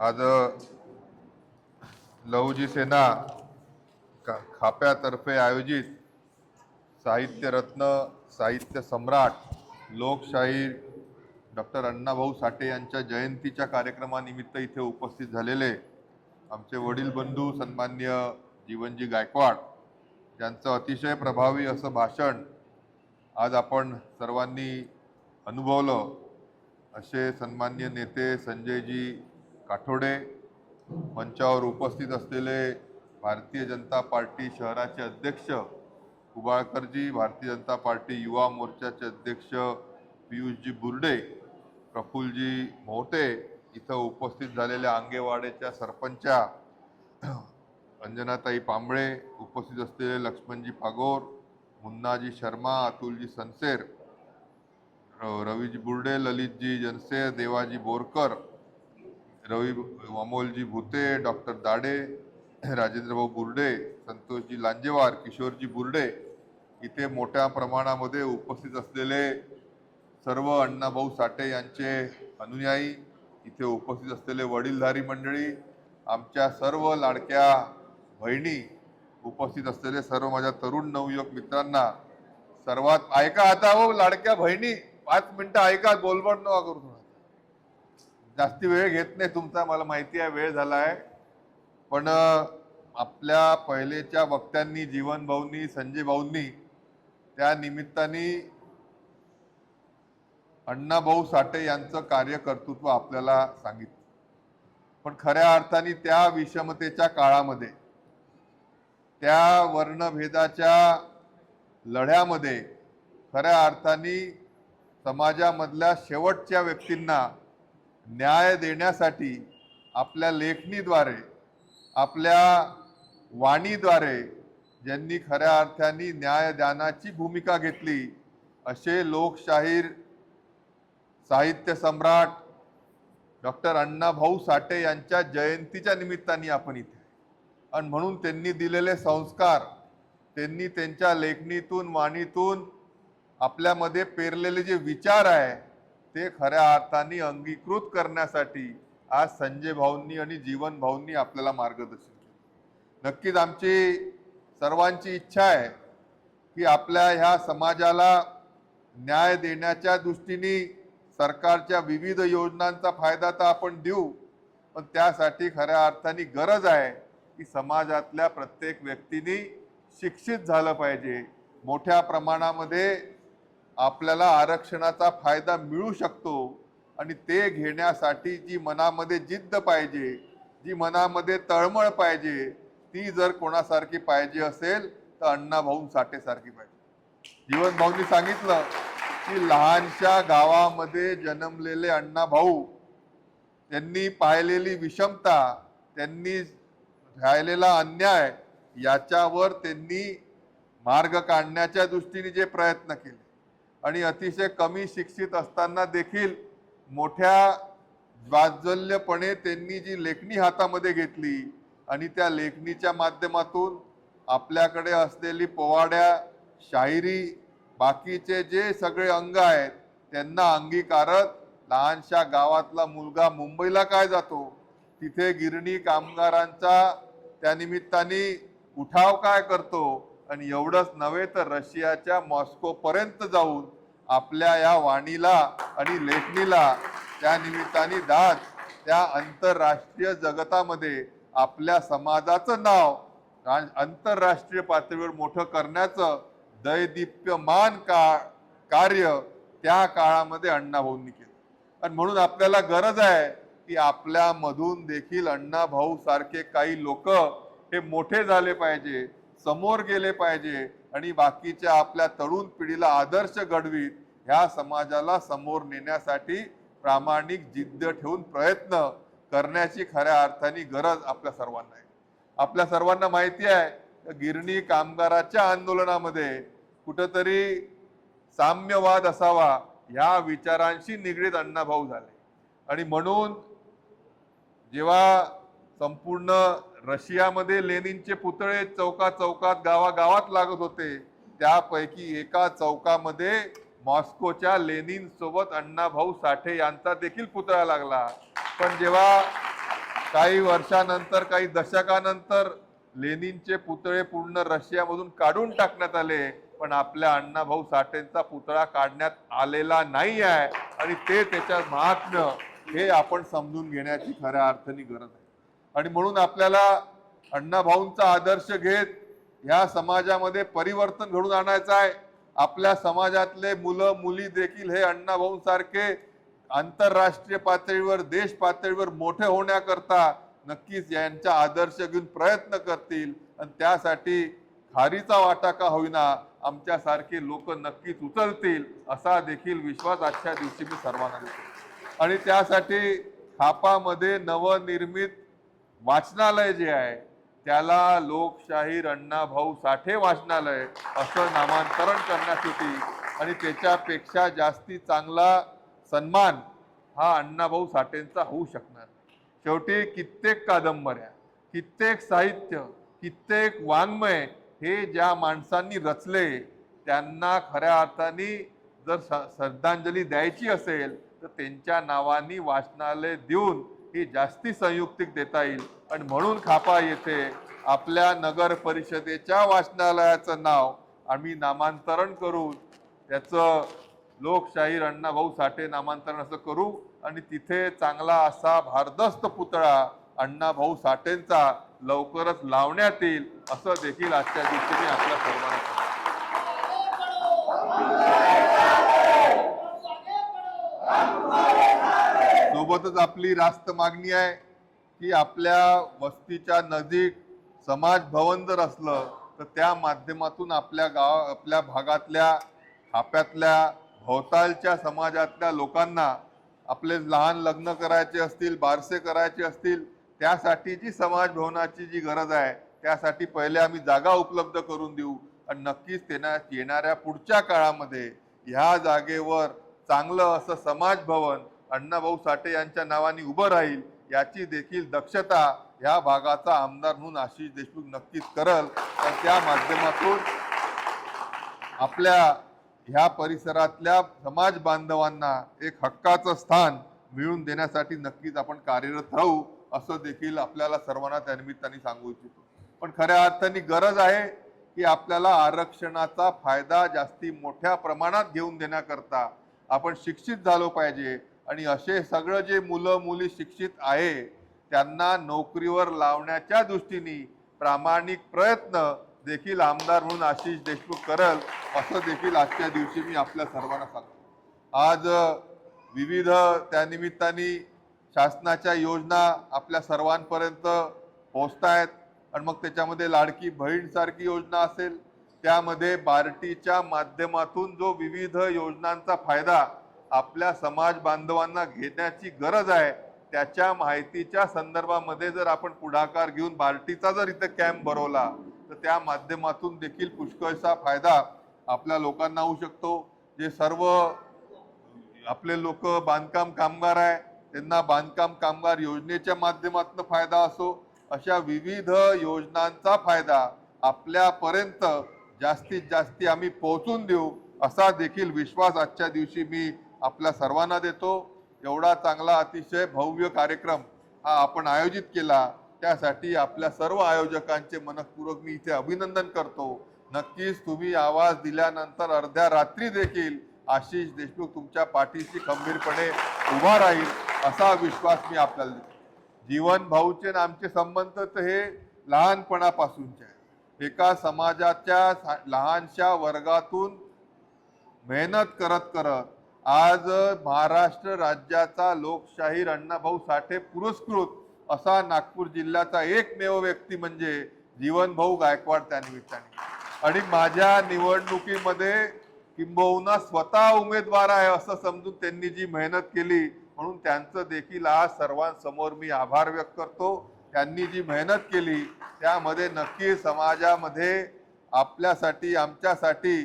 आज लहुजी सेना का- खाप्यातर्फे आयोजित साहित्य रत्न साहित्य सम्राट लोकशाहीर डॉक्टर अण्णाभाऊ साठे यांच्या जयंतीच्या कार्यक्रमानिमित्त इथे उपस्थित झालेले आमचे वडील बंधू सन्मान्य जीवनजी गायकवाड यांचं अतिशय प्रभावी असं भाषण आज आपण सर्वांनी अनुभवलं. असे सन्मान्य नेते संजयजी काठोडे मंचावर उपस्थित असलेले भारतीय जनता पार्टी शहराचे अध्यक्ष कुबाळकरजी भारतीय जनता पार्टी युवा मोर्चाचे अध्यक्ष पियुषजी बुर्डे प्रफुल्लजी मोहते इथं उपस्थित झालेल्या आंगेवाडेच्या सरपंचा अंजनाताई पांबळे उपस्थित असलेले लक्ष्मणजी पागोर मुन्नाजी शर्मा अतुलजी सनसेर रवीजी बुर्डे ललितजी जनसेर देवाजी बोरकर रवी अमोलजी भुते डॉक्टर दाडे राजेंद्रभाऊ बुर्डे संतोषजी लांजेवार किशोरजी बुर्डे इथे मोठ्या प्रमाणामध्ये उपस्थित असलेले सर्व अण्णाभाऊ साठे यांचे अनुयायी इथे उपस्थित असलेले वडीलधारी मंडळी आमच्या सर्व लाडक्या बहिणी उपस्थित असलेले सर्व माझ्या तरुण नवयुवक मित्रांना सर्वात ऐका आता हो लाडक्या बहिणी पाच मिनटं ऐका गोलबड नका करू जास्ती वेळ घेत नाही तुमचा मला माहिती आहे वेळ झाला आहे. पण आपल्या पहिलेच्या वक्त्यांनी जीवन भाऊंनी संजय भाऊंनी त्या निमित्ताने अण्णाभाऊ साठे यांचं कार्यकर्तृत्व आपल्याला सांगितलं. पण खऱ्या अर्थाने त्या विषमतेच्या काळामध्ये त्या वर्णभेदाच्या लढ्यामध्ये खऱ्या अर्थाने समाजामधल्या शेवटच्या व्यक्तींना न्याय देण्यासाठी आपल्या लेखणीद्वारे आपल्या वाणीद्वारे ज्यांनी खऱ्या अर्थाने न्यायदानाची भूमिका घेतली असे लोकशाहीर साहित्य सम्राट डॉक्टर अण्णाभाऊ साठे यांच्या जयंतीच्या निमित्ताने आपण इथे आणि म्हणून त्यांनी दिलेले संस्कार त्यांनी त्यांच्या लेखणीतून वाणीतून आपल्यामध्ये पेरलेले जे विचार आहे ते खऱ्या अर्थाने अंगीकृत करण्यासाठी आज संजय भाऊंनी आणि जीवन भाऊंनी आपल्याला मार्गदर्शन केलं. नक्कीच आमची सर्वांची इच्छा आहे की आपल्या ह्या समाजाला न्याय देण्याच्या दृष्टीने सरकारच्या विविध योजनांचा फायदा तर आपण देऊ पण त्यासाठी खऱ्या अर्थाने गरज आहे की समाजातल्या प्रत्येक व्यक्तीने शिक्षित झालं पाहिजे. मोठ्या प्रमाणामध्ये आपल्याला आरक्षणाचा फायदा मिळू शकतो आणि ते घेण्यासाठी जी मनामध्ये जिद्द पाहिजे जी मनामध्ये तळमळ पाहिजे ती जर कोणासारखी पाहिजे असेल तर अण्णा भाऊ साठे सारखी पाहिजे. जीवन भाऊंनी सांगितलं की लहानशा गावामध्ये जन्मलेले अण्णा भाऊ त्यांनी पाहिलेली विषमता त्यांनी राहिलेला अन्याय याच्यावर त्यांनी मार्ग काढण्याच्या दृष्टीने जे प्रयत्न केले. आणि अतिशय कमी शिक्षित असताना देखील मोठ्या वाजल्यपणे त्यांनी जी लेखणी हातामध्ये घेतली आणि त्या लेखणीच्या माध्यमातून आपल्याकडे असलेली पोवाड्या शायरी बाकीचे जे सगळे अंग आहेत त्यांना अंगीकारत लहानशा गावातला मुलगा मुंबईला काय जातो? तिथे गिरणी कामगारांचा त्यानिमित्ताने उठाव काय करतो? आणि एवढंच नव्हे तर रशियाच्या मॉस्को पर्यंत जाऊन आपल्या या वाणीला आणि लेखणीला त्या निमित्ताने दाद त्या आंतरराष्ट्रीय जगतामध्ये आपल्या समाजाचं नाव आंतरराष्ट्रीय पातळीवर मोठं करण्याचं दैदिप्यमान का कार्य त्या काळामध्ये अण्णाभाऊंनी केलं. आणि म्हणून आपल्याला गरज आहे की आपल्यामधून देखील अण्णाभाऊ सारखे काही लोक हे मोठे झाले पाहिजे समोर गेले पाहिजे आणि बाकीच्या आपल्या तरुण पिढीला आदर्श घडवीत ह्या समाजाला समोर नेण्यासाठी प्रामाणिक जिद्द ठेवून प्रयत्न करण्याची खऱ्या अर्थाने गरज आपल्या सर्वांना आहे. आपल्या सर्वांना माहिती आहे गिरणी कामगाराच्या आंदोलनामध्ये कुठंतरी साम्यवाद असावा ह्या विचारांशी निगडीत अण्णाभाऊ झाले. आणि म्हणून जेव्हा संपूर्ण रशियामध्ये लेनिनचे पुतळे चौका चौकात गावागावात लागत होते. त्यापैकी एका चौकामध्ये मॉस्कोच्या लेनिन सोबत अण्णाभाऊ साठे यांचा देखील पुतळा लागला. पण जेव्हा काही वर्षानंतर काही दशकानंतर लेनिनचे पुतळे पूर्ण रशियामधून काढून टाकण्यात आले पण आपल्या अण्णाभाऊ साठेंचा पुतळा काढण्यात आलेला नाही आहे आणि ते त्याच्या महात्म्य हे आपण समजून घेण्याची खऱ्या अर्थाने गरज आहे. आणि म्हणून आपल्याला अण्णाभाऊंचा आदर्श घेत ह्या समाजामध्ये परिवर्तन घडून आणायचं आहे. आपल्या समाजातले मुलं मुली देखील हे अण्णाभाऊंसारखे आंतरराष्ट्रीय पातळीवर देश पातळीवर मोठे होण्याकरता नक्कीच यांचा आदर्श घेऊन प्रयत्न करतील. आणि त्यासाठी खारीचा वाटा का होईना आमच्यासारखे लोक नक्कीच उचलतील असा देखील विश्वास आजच्या दिवशी मी सर्वांना देतो. आणि त्यासाठी खापामध्ये नवनिर्मित वाचनालय जे आहे त्याला लोकशाहीर अण्णाभाऊ साठे वाचनालय असं नामांतरण करण्यासाठी आणि त्याच्यापेक्षा जास्ती चांगला सन्मान हा अण्णाभाऊ साठेंचा होऊ शकणार. शेवटी कित्येक कादंबऱ्या कित्येक साहित्य कित्येक वाङ्मय हे ज्या माणसांनी रचले त्यांना खऱ्या अर्थाने जर श्रद्धांजली द्यायची असेल तर त्यांच्या नावानी वाचनालय देऊन ही जास्ती संयुक्तिक देता येईल. आणि म्हणून खापा येथे आपल्या नगर परिषदेच्या वाचनालयाचं नाव आम्ही नामांतरण करून त्याचं लोकशाहीर अण्णाभाऊ साठे नामांतरण असं करू. आणि तिथे चांगला असा भारदस्त पुतळा अण्णाभाऊ साठेंचा लवकरच लावण्यात येईल असं देखील आजच्या दिवशी मी आपल्या सर्वांना सोबतच आपली रास्त मागणी आहे की आपल्या वस्तीच्या नजीक समाज भवन जर असलं तर त्या माध्यमातून आपल्या गाव आपल्या भागातल्या खाप्यातल्या भोवतालच्या समाजातल्या लोकांना आपले लहान लग्न करायचे असतील बारसे करायचे असतील त्यासाठी जी समाज भवनाची जी गरज आहे त्यासाठी पहिले आम्ही जागा उपलब्ध करून देऊ. आणि नक्कीच त्यांना येणाऱ्या पुढच्या काळामध्ये ह्या जागेवर चांगलं असं समाज भवन अण्णाभाऊ साठे यांच्या नावाने उभं राहील याची देखील दक्षता ह्या भागाचा आमदार म्हणून आशिष देशमुख नक्कीच करल. तर त्या माध्यमातून आपल्या ह्या परिसरातल्या समाज बांधवांना एक हक्काचं स्थान मिळवून देण्यासाठी नक्कीच आपण कार्यरत राहू असं देखील आपल्याला सर्वांना त्यानिमित्ताने सांगू इच्छितो. पण खऱ्या अर्थाने गरज आहे की आपल्याला आरक्षणाचा फायदा जास्ती मोठ्या प्रमाणात घेऊन देण्याकरता आपण शिक्षित झालो पाहिजे आणि असे सगळं जे मुलं मुली शिक्षित आहे त्यांना नोकरीवर लावण्याच्या दृष्टीने प्रामाणिक प्रयत्न देखील आमदार म्हणून आशिष देशमुख करल असं देखील आजच्या दिवशी मी आपल्या सर्वांना सांगतो. आज विविध त्यानिमित्ताने शासनाच्या योजना आपल्या सर्वांपर्यंत पोहोचतायत आणि मग त्याच्यामध्ये लाडकी बहीणसारखी योजना असेल त्यामध्ये बार्टीच्या माध्यमातून जो विविध योजनांचा फायदा आपल्या समाज बांधवांना घेण्याची गरज आहे त्याच्या माहितीच्या संदर्भामध्ये जर आपण पुढाकार घेऊन बार्टीचा जर इथे कॅम्प भरवला तर त्या माध्यमातून देखील पुष्कळचा फायदा आपल्या लोकांना होऊ शकतो. जे सर्व आपले लोक बांधकाम कामगार आहे त्यांना बांधकाम कामगार योजनेच्या माध्यमातून फायदा असो अशा विविध योजनांचा फायदा आपल्यापर्यंत जास्तीत जास्ती आम्ही पोहोचून देऊ असा देखील विश्वास आजच्या दिवशी मी आपल्या सर्वांना देतो. एवढा चांगला अतिशय भव्य कार्यक्रम हा आपण आयोजित केला. त्यासाठी आपल्या सर्व आयोजकांचे मनपूर्वक मी इथे अभिनंदन करतो. नक्कीच तुम्ही आवाज दिल्यानंतर अर्ध्या रात्री देखील आशिष देशमुख तुमच्या पाठीशी खंबीरपणे उभा राहील असा विश्वास मी आपल्याला देतो. जीवन भाऊचे आणि आमचे संबंध तर हे लहानपणापासूनचे आहे एका समाजाच्या लहानशा वर्गातून मेहनत करत करत आज महाराष्ट्र राज्याचा लोकशाहीर अण्णाभाऊ साठे पुरस्कृत असा नागपूर जिल्ह्याचा एकमेव व्यक्ती म्हणजे जीवनभाऊ गायकवाड त्या निमित्ताने आणि माझ्या निवडणुकीमध्ये किंबहुना स्वतः उमेदवार आहे असं समजून त्यांनी जी मेहनत केली म्हणून त्यांचं देखील आज सर्वांसमोर मी आभार व्यक्त करतो. त्यांनी जी मेहनत केली त्यामध्ये नक्की समाजामध्ये आपल्यासाठी आमच्यासाठी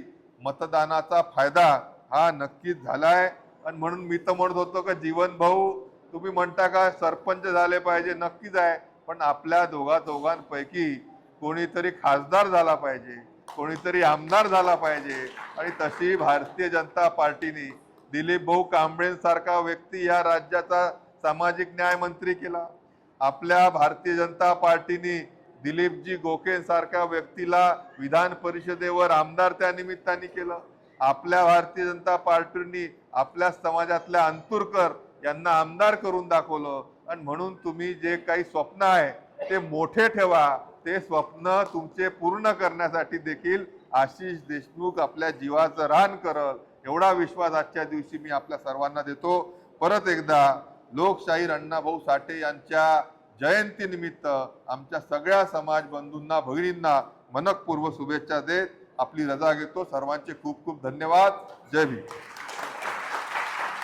मतदानाचा फायदा हा नक्कीच झालाय. आणि म्हणून मी तर म्हणत होतो का जीवन भाऊ तुम्ही म्हणता का सरपंच झाले पाहिजे? नक्कीच आहे. पण आपल्या दोघा दोघांपैकी कोणीतरी खासदार झाला पाहिजे. कोणीतरी आमदार झाला पाहिजे. आणि तशी भारतीय जनता पार्टीने दिलीप भाऊ कांबळेंसारखा व्यक्ती या राज्याचा सामाजिक न्याय मंत्री केला. आपल्या भारतीय जनता पार्टीने दिलीपजी गोखेंसारख्या व्यक्तीला विधान परिषदेवर आमदार त्या निमित्ताने केलं. आपल्या भारतीय जनता पार्टीनी आपल्या समाजातल्या अंतुरकर यांना आमदार करून दाखवलं. आणि म्हणून तुम्ही जे काही स्वप्न आहे ते मोठे ठेवा. ते स्वप्न तुमचे पूर्ण करण्यासाठी देखील आशिष देशमुख आपल्या जीवाचं रान करल. एवढा विश्वास आजच्या दिवशी मी आपल्या सर्वांना देतो. परत एकदा लोकशाहीर अण्णाभाऊ साठे यांच्या जयंतीनिमित्त आमच्या सगळ्या समाज बंधूंना भगिनींना मनकपूर्व शुभेच्छा देत आपली रजा घेतो. सर्वांचे खूप खूप धन्यवाद. जय भीम.